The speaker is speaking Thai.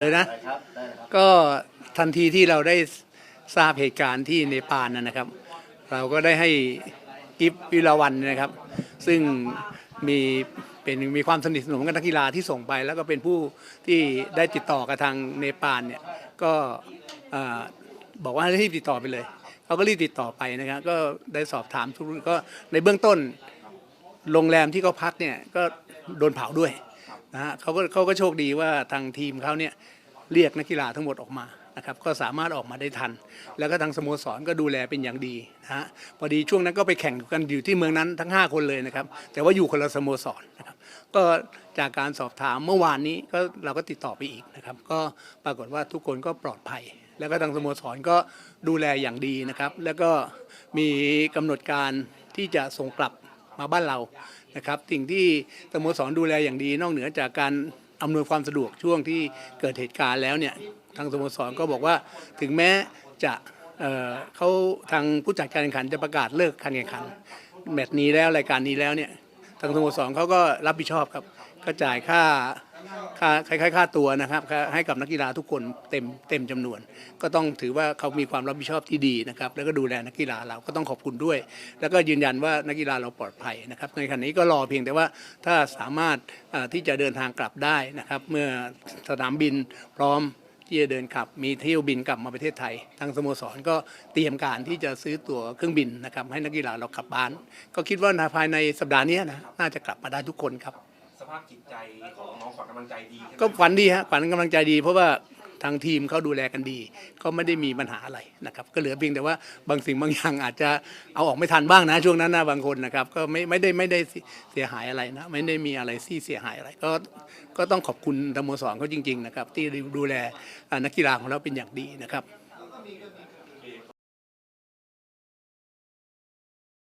เลยนะได้ครับได้ครับก็ทันทีที่เราได้ทราบเหตุการณ์ที่เนปาลนะนะครับ เราก็ได้ให้อิฟวิลาวันนะครับ ซึ่งมีเป็นมีความสนิทสนมกับนักกีฬาที่ส่งไป แล้วก็เป็นผู้ที่ได้ติดต่อกับทางเนปาลเนี่ยก็เอ่อบอกว่าให้รีบติดต่อไปเลยเขาก็รีบติดต่อไปนะครับ ก็ได้สอบถามทุกก็ในเบื้องต้นโรงแรมที่เขาพักเนี่ยก็โดนเผาด้วย นะฮะเขาก็เขาก็โชคดีว่าทางทีมเขาเนี่ยเรียกนักกีฬาทั้งหมดออกมานะครับก็สามารถออกมาได้ทัน แล้วก็ทางสโมสรก็ดูแลเป็นอย่างดีนะฮะพอดีช่วงนั้นก็ไปแข่งกันอยู่ที่เมืองนั้นทั้ง 5 คนเลยนะครับ แต่ว่าอยู่คนละสโมสรนะครับก็จากการสอบถามเมื่อวานนี้ก็เราก็ติดต่อไปอีกนะครับ ก็ปรากฏว่าทุกคนก็ปลอดภัย แล้วก็ทางสโมสรก็ดูแลอย่างดีนะครับ แล้วก็มีกำหนดการที่จะส่งกลับมาบ้านเรา นะครับสิ่งที่สโมสรดูแลอย่างดีนอกเหนือจากการอำนวยความสะดวกช่วงที่เกิดเหตุการณ์แล้วเนี่ยทางสโมสรก็บอกว่าถึงแม้จะเเขาทางผู้จัดการแข่งขันจะประกาศเลิกการแข่งขันแมตช์นี้แล้วรายการนี้แล้วเนี่ยทางสโมสรเขาก็รับผิดชอบครับก็จ่ายค่า ค่าคล้ายๆค่าตัวนะครับให้กับนักกีฬาทุกคนเต็มเต็มจำนวน ก็ต้องถือว่าเขามีความรับผิดชอบที่ดีนะครับแล้วก็ดูแลนักกีฬาเราก็ต้องขอบคุณด้วย แล้วก็ยืนยันว่านักกีฬาเราปลอดภัยนะครับในขณะนี้ก็รอเพียงแต่ว่าถ้าสามารถที่จะเดินทางกลับได้นะครับเมื่อสนามบินพร้อมที่จะเดินกลับมีเที่ยวบินกลับมาประเทศไทย ทางสโมสรก็เตรียมการที่จะซื้อตั๋วเครื่องบินนะครับให้นักกีฬาเรากลับบ้าน ก็คิดว่าภายในสัปดาห์นี้นะน่าจะกลับมาได้ทุกคนครับ ภาพจิตใจของน้องขวัญกำลังใจดีใช่ไหมก็ฝันดีฮะขวัญกำลังใจดี เพราะว่าทางทีมเขาดูแลกันดี ก็ไม่ได้มีปัญหาอะไรนะครับ ก็เหลือเพียงแต่ว่าบางสิ่งบางอย่างอาจจะเอาออกไม่ทันบ้างนะ ช่วงนั้นนะบางคนนะครับ ก็ไม่ไม่ได้ไม่ได้เสียหายอะไรนะ ไม่ได้มีอะไรที่เสียหายอะไร ก็ก็ต้องขอบคุณสโมสรเขาจริงๆนะครับที่ดูแลนักกีฬาของเราเป็นอย่างดีนะครับ